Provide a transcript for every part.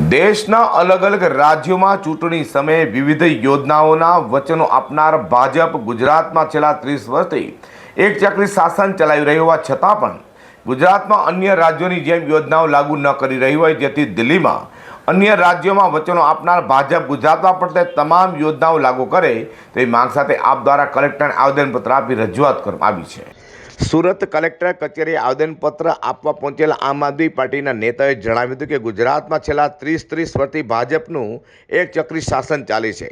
દેશના અલગ અલગ રાજ્યોમાં ચૂંટણી સમયે વિવિધ યોજનાઓના વચનો આપનાર ભાજપ ગુજરાતમાં છેલ્લા ત્રીસ વર્ષથી એક ચક્રી શાસન ચલાવી રહ્યું હોવા છતાં પણ ગુજરાતમાં અન્ય રાજ્યોની જેમ યોજનાઓ લાગુ ન કરી રહી હોય, જેથી દિલ્હીમાં અન્ય રાજ્યોમાં વચનો આપનાર ભાજપ ગુજરાતમાં પણ તે તમામ યોજનાઓ લાગુ કરે તેવી માંગ સાથે આપ દ્વારા કલેક્ટરને આવેદનપત્ર આપી રજૂઆત કરવામાં આવી છે. સુરત કલેક્ટર કચેરીએ આવેદનપત્ર આપવા પહોંચેલા આમ આદમી પાર્ટીના નેતાએ જણાવ્યું હતું કે ગુજરાતમાં છેલ્લા ત્રીસ ત્રીસ વર્ષથી ભાજપનું એક ચક્રી શાસન ચાલે છે.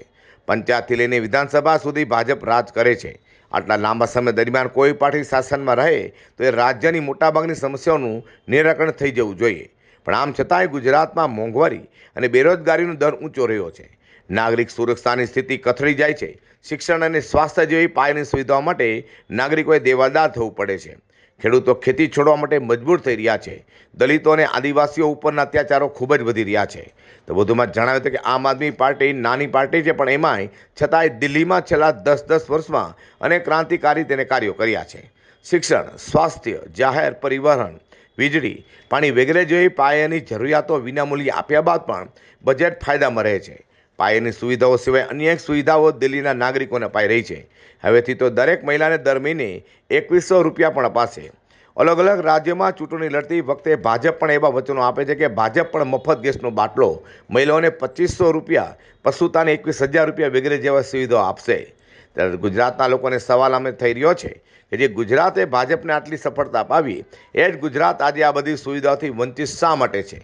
પંચાયતથી લઈને વિધાનસભા સુધી ભાજપ રાજ કરે છે. આટલા લાંબા સમય દરમિયાન કોઈ પાર્ટી શાસનમાં રહે તો એ રાજ્યની મોટાભાગની સમસ્યાઓનું નિરાકરણ થઈ જવું જોઈએ. પણ આમ છતાંય ગુજરાતમાં મોંઘવારી અને બેરોજગારીનો દર ઊંચો રહ્યો છે. નાગરિક સુરક્ષાની સ્થિતિ કથળી જાય છે. શિક્ષણ અને સ્વાસ્થ્ય જેવી પાયાની સુવિધાઓ માટે નાગરિકોએ દેવાદાર થવું પડે છે. ખેડૂતો ખેતી છોડવા માટે મજબૂર થઈ રહ્યા છે. દલિતો અને આદિવાસીઓ ઉપરના અત્યાચારો ખૂબ જ વધી રહ્યા છે. તો વધુમાં જણાવ્યું હતું કે આમ આદમી પાર્ટી નાની પાર્ટી છે, પણ એમાંય છતાંય દિલ્હીમાં છેલ્લા દસ દસ વર્ષમાં અનેક ક્રાંતિકારી તેને કાર્યો કર્યા છે. શિક્ષણ, સ્વાસ્થ્ય, જાહેર પરિવહન વીજળી, પાણી વગેરે જેવી પાયાની જરૂરિયાતો વિનામૂલ્યે આપ્યા બાદ પણ બજેટ ફાયદામાં રહે છે. પાયાની સુવિધાઓ સિવાય અન્ય એક સુવિધાઓ દિલ્હીના નાગરિકોને અપાઈ રહી છે. હવેથી તો દરેક મહિલાને દર મહિને એકવીસો રૂપિયા પણ અપાશે. અલગ અલગ રાજ્યમાં ચૂંટણી લડતી વખતે ભાજપ પણ એવા વચનો આપે છે કે ભાજપ પણ મફત ગેસનો બાટલો મહિલાઓને પચીસો રૂપિયા, પશુતાને એકવીસ હજાર રૂપિયા વગેરે જેવા સુવિધાઓ આપશે. ગુજરાતના લોકોને સવાલ અમે થઈ રહ્યો છે કે જે ગુજરાતે ભાજપને આટલી સફળતા અપાવી, એ જ ગુજરાત આજે આ બધી સુવિધાઓથી વંચિત શા માટે છે?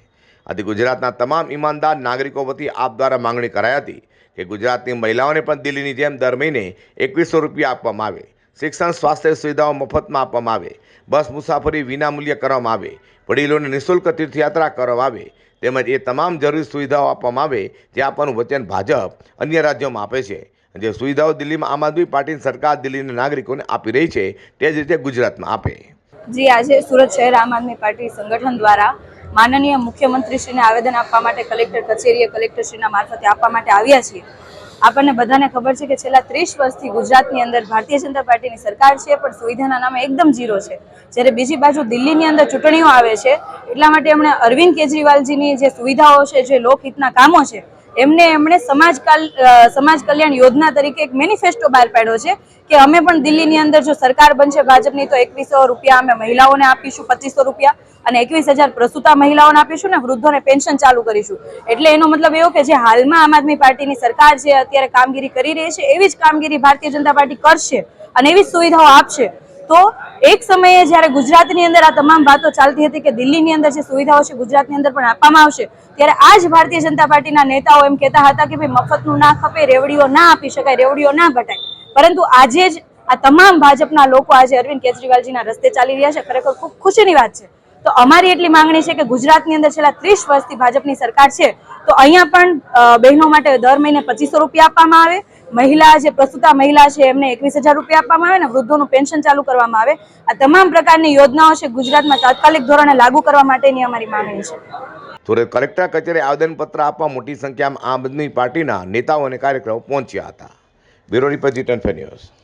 આથી ગુજરાતના તમામ ઈમાનદાર નાગરિકો વતી આપ દ્વારા માંગણી કરાઈ હતી કે ગુજરાતની મહિલાઓને પણ દિલ્હીની જેમ દર મહિને એકવીસો રૂપિયા આપવામાં આવે, શિક્ષણ, સ્વાસ્થ્ય સુવિધાઓ મફતમાં આપવામાં આવે, બસ મુસાફરી વિનામૂલ્ય કરવામાં આવે, વડીલોને નિઃશુલ્ક તીર્થયાત્રા કરવામાં આવે, તેમજ એ તમામ જરૂરી સુવિધાઓ આપવામાં આવે જે આપવાનું વચન ભાજપ અન્ય રાજ્યોમાં આપે છે. જે સુવિધાઓ દિલ્હીમાં આમ આદમી પાર્ટીની સરકાર દિલ્હીના નાગરિકોને આપી રહી છે તે જ રીતે ગુજરાતમાં આપે. જી, આજે સુરત શહેર આમ આદમી પાર્ટી સંગઠન દ્વારા માનનીય મુખ્યમંત્રીશ્રીને આવેદન આપવા માટે કલેક્ટર કચેરીએ કલેક્ટરશ્રીના મારફતે આપવા માટે આવ્યા છીએ. આપણને બધાને ખબર છે કે છેલ્લા ત્રીસ વર્ષથી ગુજરાતની અંદર ભારતીય જનતા પાર્ટીની સરકાર છે, પણ સુવિધાના નામે એકદમ ઝીરો છે. જ્યારે બીજી બાજુ દિલ્હીની અંદર ચૂંટણીઓ આવે છે, એટલા માટે એમણે અરવિંદ કેજરીવાલજીની જે સુવિધાઓ છે, જે લોકહિતના કામો છે એમને એમણે સમાજ સમાજ કલ્યાણ યોજના તરીકે એક મેનિફેસ્ટો બહાર પાડ્યો છે કે અમે પણ દિલ્હીની અંદર જો સરકાર બનશે ભાજપની, તો એકવીસો રૂપિયા અમે મહિલાઓને આપીશું, પચીસો રૂપિયા અને એકવીસ હજાર પ્રસૂતા મહિલાઓને આપીશું ને વૃદ્ધોને પેન્શન ચાલુ કરીશું. એટલે એનો મતલબ એવો કે જે હાલમાં આમ આદમી પાર્ટીની સરકાર છે, અત્યારે કામગીરી કરી રહી છે, એવી જ કામગીરી ભારતીય જનતા પાર્ટી કરશે અને એવી સુવિધાઓ આપશે. તો એક સમયે જ્યારે ગુજરાતની અંદર આ તમામ વાતો ચાલતી હતી કે દિલ્હીની અંદર જે સુવિધાઓ છે ગુજરાતની અંદર પણ આપવામાં આવશે, ત્યારે આ જ ભારતીય જનતા પાર્ટીના નેતાઓ એમ કહેતા હતા કે ભાઈ મફતનું ના ખપે, રેવડીઓ ના આપી શકાય, રેવડીઓ ના ઘટાય. પરંતુ આજે જ આ તમામ ભાજપના લોકો આજે અરવિંદ કેજરીવાલજીના રસ્તે ચાલી રહ્યા છે. ખરેખર ખૂબ ખુશીની વાત છે. તો અમારી એટલી માંગણી છે કે ગુજરાતની અંદર છેલ્લા ત્રીસ વર્ષથી ભાજપની સરકાર છે, તો અહીંયા પણ બહેનો માટે દર મહિને પચીસો રૂપિયા આપવામાં આવે મહિલા જે પ્રસ્તુતા મહિલા છે, એમને એકવીસ હજાર રૂપિયા આપવામાં આવે ને, વૃદ્ધોનું પેન્શન ચાલુ કરવામાં આવે. આ તમામ પ્રકારની યોજનાઓ છે, ગુજરાતમાં તાત્કાલિક ધોરણે લાગુ કરવા માટેની અમારી માંગણી છે. સુરત કલેક્ટર કચેરી આવેદનપત્ર આપવા મોટી સંખ્યામાં આમ આદમી પાર્ટીના નેતાઓ અને કાર્યક્રમો પહોંચ્યા હતા. બ્યુરો રિપોર્ટ જીટન ન્યૂઝ.